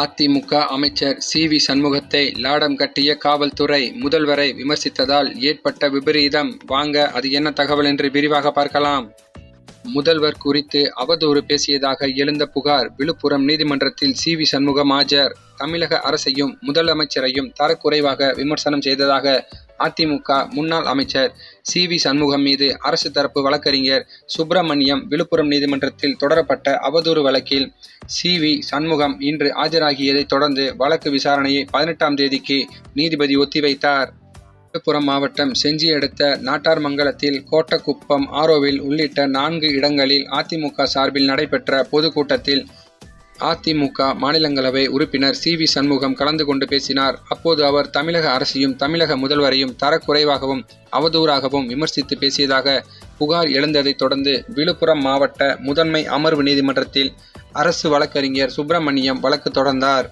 அதிமுக அமைச்சர் C V சண்முகத்தை லாடம் கட்டிய காவல்துறை முதல்வரை விமர்சித்ததால் ஏற்பட்ட விபரீதம். வாங்க அது என்ன தகவல் என்று விரிவாக பார்க்கலாம். முதல்வர் குறித்து அவதூறு பேசியதாக எழுந்த புகார் விழுப்புரம் நீதிமன்றத்தில் சி வி சண்முகம் ஆஜர் தமிழக அரசையும் முதலமைச்சரையும் தரக்குறைவாக விமர்சனம் செய்ததாக அதிமுக முன்னாள் அமைச்சர் சி வி சண்முகம் மீது அரசு தரப்பு வழக்கறிஞர் சுப்பிரமணியம் விழுப்புரம் நீதிமன்றத்தில் தொடரப்பட்ட அவதூறு வழக்கில் சி வி சண்முகம் இன்று ஆஜராகியதைத் தொடர்ந்து வழக்கு விசாரணையை பதினெட்டாம் தேதிக்கு நீதிபதி ஒத்திவைத்தார். விழுப்புரம் மாவட்டம் செஞ்சி அடுத்த நாட்டார்மங்கலத்தில் கோட்டக்குப்பம் ஆரோவில் உள்ளிட்ட நான்கு இடங்களில் அதிமுக சார்பில் நடைபெற்ற பொதுக்கூட்டத்தில் அதிமுக மாநிலங்களவை உறுப்பினர் சி வி சண்முகம் கலந்து கொண்டு பேசினார். அப்போது அவர் தமிழக அரசையும் தமிழக முதல்வரையும் தரக்குறைவாகவும் அவதூறாகவும் விமர்சித்து பேசியதாக புகார் எழுந்ததைத் தொடர்ந்து விழுப்புரம் மாவட்ட முதன்மை அமர்வு நீதிமன்றத்தில் அரசு வழக்கறிஞர் சுப்பிரமணியம் வழக்கு தொடர்ந்தார்.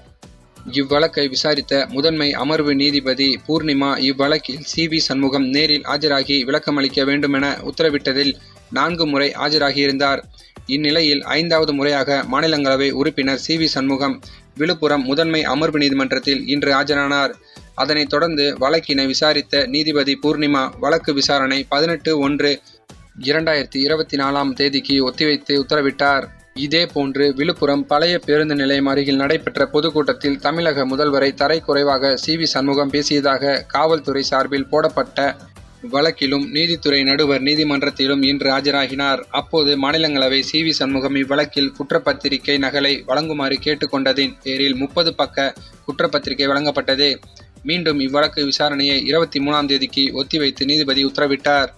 இவ்வழக்கை விசாரித்த முதன்மை அமர்வு நீதிபதி பூர்ணிமா இவ்வழக்கில் சி வி சண்முகம் நேரில் ஆஜராகி விளக்கமளிக்க வேண்டுமென உத்தரவிட்டதில் நான்கு முறை ஆஜராகியிருந்தார். இந்நிலையில் ஐந்தாவது முறையாக மாநிலங்களவை உறுப்பினர் சி வி சண்முகம் விழுப்புரம் முதன்மை அமர்வு நீதிமன்றத்தில் இன்று ஆஜரானார். அதனைத் தொடர்ந்து வழக்கினை விசாரித்த நீதிபதி பூர்ணிமா வழக்கு விசாரணை பதினெட்டு ஒன்று இரண்டாயிரத்தி இருபத்தி நாலாம் தேதிக்கு ஒத்திவைத்து உத்தரவிட்டார். இதேபோன்று விழுப்புரம் பழைய பேருந்து நிலையம் அருகில் நடைபெற்ற பொதுக்கூட்டத்தில் தமிழக முதல்வரை தரை குறைவாக சி வி சண்முகம் பேசியதாக காவல்துறை சார்பில் போடப்பட்ட வழக்கிலும் நீதித்துறை நடுவர் நீதிமன்றத்திலும் இன்று ஆஜராகினார். அப்போது மாநிலங்களவை சி வி சண்முகம் இவ்வழக்கில் குற்றப்பத்திரிகை நகலை வழங்குமாறு கேட்டுக்கொண்டதின் பேரில் முப்பது பக்க குற்றப்பத்திரிகை வழங்கப்பட்டது. மீண்டும் இவ்வழக்கு விசாரணையை இருபத்தி மூணாம் தேதிக்கு ஒத்திவைத்து நீதிபதி உத்தரவிட்டார்.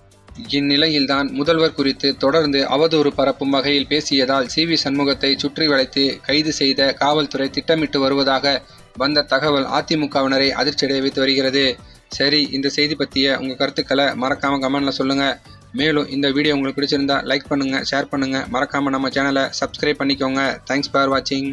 இந்நிலையில்தான் முதல்வர் குறித்து தொடர்ந்து அவதூறு பரப்பும் வகையில் பேசியதால் சி வி சண்முகத்தை சுற்றி வளைத்து கைது செய்த காவல்துறை திட்டமிட்டு வருவதாக வந்த தகவல் அதிமுகவினரை அதிர்ச்சியடைய வைத்து வருகிறது. சரி இந்த செய்தி பற்றிய உங்கள் கருத்துக்களை மறக்காமல் கமெண்டில் சொல்லுங்கள் மேலும் இந்த வீடியோ உங்களுக்கு பிடிச்சிருந்தா லைக் பண்ணுங்கள் ஷேர் பண்ணுங்கள் மறக்காமல் நம்ம சேனலை சப்ஸ்கிரைப் பண்ணிக்கோங்க. தேங்க்ஸ் ஃபார் வாட்சிங்